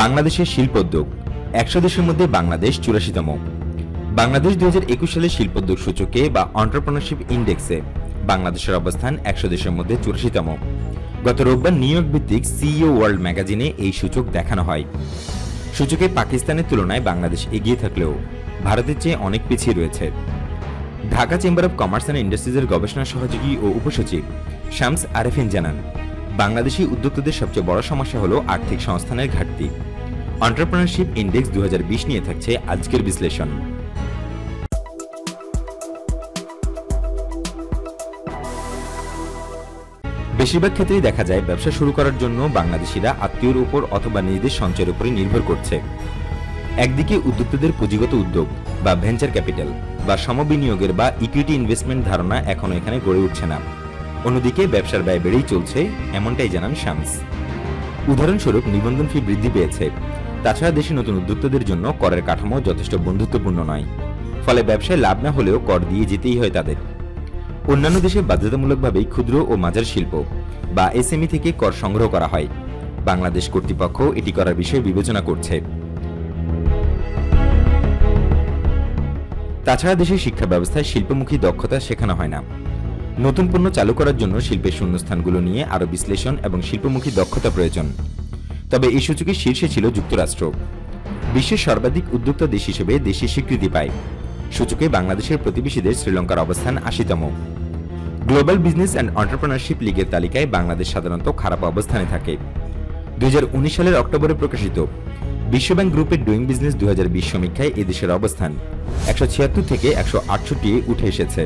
বাংলাদেশের শিল্পোদ্যোগ। একশো দেশের মধ্যে বাংলাদেশ চুরাশিতম। বাংলাদেশ দুই হাজার একুশ সালে শিল্পোদ্যোগ সূচকে বা অন্টারপ্রনারশিপ ইন্ডেক্সে বাংলাদেশের অবস্থান একশো দেশের মধ্যে চুরাশিতম। গত রোববার নিউ ইয়র্ক ভিত্তিক সিইও ওয়ার্ল্ড ম্যাগাজিনে এই সূচক দেখানো হয়। সূচকে পাকিস্তানের তুলনায় বাংলাদেশ এগিয়ে থাকলেও ভারতের চেয়ে অনেক পিছিয়ে রয়েছে। Dhaka chamber of commerce and ইন্ডাস্ট্রিজের গবেষণা সহযোগী ও উপসচিব শামস আরেফিন জানান বাংলাদেশি উদ্যোক্তাদের সবচেয়ে বড় সমস্যা হলো আর্থিক সংস্থানের ঘাটতি। অন্টারপ্রেনারশিপ ইন্ডেক্স দু হাজার বিশ নিয়ে থাকছে আজকের বিশ্লেষণ। বেশিরভাগ ক্ষেত্রেই দেখা যায় ব্যবসা শুরু করার জন্য বাংলাদেশিরা আত্মীয়র উপর অথবা নিজেদের সঞ্চয়ের উপরে নির্ভর করছে। একদিকে উদ্যোক্তাদের পুঁজিগত উদ্যোগ বা ভেঞ্চার ক্যাপিটাল বা সমবিনিয়োগের বা ইকুইটি ইনভেস্টমেন্ট ধারণা এখনও এখানে গড়ে উঠছে না। অন্যদিকে ব্যবসার ব্যয় বেড়েই চলছে, এমনটাই জানান শামস। উদাহরণস্বরূপ, নিবন্ধন ফি বৃদ্ধি পেয়েছে। তাছাড়া দেশে নতুন উদ্যোক্তাদের জন্য করের কাঠামো যথেষ্ট বন্ধুত্বপূর্ণ নয়। ফলে ব্যবসায় লাভ না হলেও কর দিয়ে যেতেই হয় তাদের। অন্যান্য দেশে বাধ্যতামূলকভাবেই ক্ষুদ্র ও মাঝার শিল্প বা এসএমই থেকে কর সংগ্রহ করা হয়। বাংলাদেশ কর্তৃপক্ষ এটি করার বিষয়ে বিবেচনা করছে। তাছাড়া দেশের শিক্ষা ব্যবস্থায় শিল্পমুখী দক্ষতা শেখানো হয় না। নতুন পণ্য চালু করার জন্য শিল্পের শূন্যস্থানগুলো নিয়ে আরও বিশ্লেষণ এবং শিল্পমুখী দক্ষতা প্রয়োজন। তবে এই সূচকে শীর্ষে ছিল যুক্তরাষ্ট্র। বিশ্বের সর্বাধিক উদ্যোক্তা দেশ হিসেবে দেশে স্বীকৃতি পায়। সূচকে বাংলাদেশের প্রতিবেশীদের শ্রীলঙ্কার অবস্থান আশিতম। গ্লোবাল বিজনেস অ্যান্ড অন্টারপ্রেনারশিপ লিগের তালিকায় বাংলাদেশ সাধারণত খারাপ অবস্থানে থাকে। দুই হাজার উনিশ সালের অক্টোবরে প্রকাশিত বিশ্বব্যাংক গ্রুপের ডুইং বিজনেস দু হাজার বিশ সমীক্ষায় এদেশের অবস্থান। একশো ছিয়াত্তর থেকে একশো আটষট্টি উঠে এসেছে।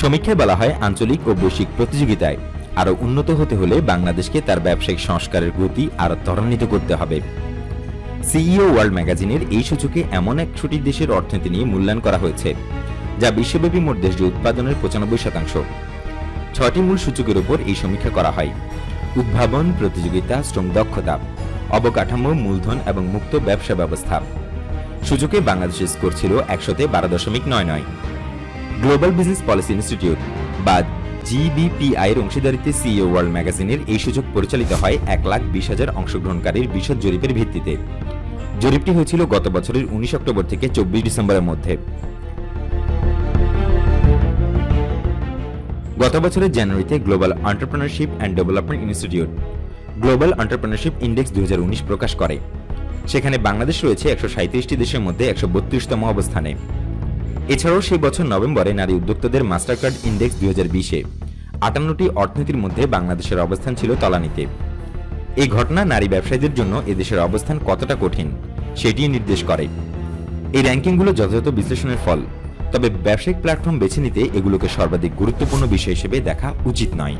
সমীক্ষায় বলা হয় আঞ্চলিক ও বৈশ্বিক প্রতিযোগিতায় আরও উন্নত হতে হলে বাংলাদেশকে তার ব্যবসায়িক সংস্কারের গতি আরও ত্বরান্বিত করতে হবে। সিইও ওয়ার্ল্ড ম্যাগাজিনের এই সূচকে এমন এক ছুটির দেশের অর্থনীতি নিয়ে মূল্যায়ন করা হয়েছে, যা বিশ্বব্যাপী মোট দেশজ উৎপাদনের পঁচানব্বই শতাংশ। ছয়টি মূল সূচকের উপর এই সমীক্ষা করা হয়। উদ্ভাবন, প্রতিযোগিতা, শ্রম দক্ষতা, অবকাঠামো, মূলধন এবং মুক্ত ব্যবসা ব্যবস্থা। সূচকে বাংলাদেশের স্কোর ছিল একশোতে বারো দশমিক নয় নয়। গ্লোবাল বিজনেস পলিসি ইনস্টিটিউট বা জিবিপিআই এর অংশীদারিত্বে সিইও ওয়ার্ল্ড ম্যাগাজিনের এই সূচক পরিচালিত হয় এক লাখ বিশ হাজার অংশগ্রহণকারীর বিশদ জরিপের ভিত্তিতে। জরিপটি হয়েছিল গত বছরের উনিশ অক্টোবর থেকে চব্বিশ ডিসেম্বরের মধ্যে। গত বছরের জানুয়ারিতে global entrepreneurship and development institute global entrepreneurship index দু হাজার উনিশ প্রকাশ করে। সেখানে বাংলাদেশ রয়েছে একশো সাঁত্রিশটি দেশের মধ্যে একশো বত্রিশতম অবস্থানে। এছাড়াও সেই বছর নভেম্বরে নারী উদ্যোক্তাদের মাস্টার কার্ড ইন্ডেক্স দুই হাজার বিশে আটান্নটি অর্থনীতির মধ্যে বাংলাদেশের অবস্থান ছিল তলানিতে। এই ঘটনা নারী ব্যবসায়ীদের জন্য এদেশের অবস্থান কতটা কঠিন সেটি নির্দেশ করে। এই র্যাঙ্কিংগুলো যথাযথ বিশ্লেষণের ফল, তবে ব্যবসায়িক প্ল্যাটফর্ম বেছে নিতে এগুলোকে সর্বাধিক গুরুত্বপূর্ণ বিষয় হিসেবে দেখা উচিত নয়।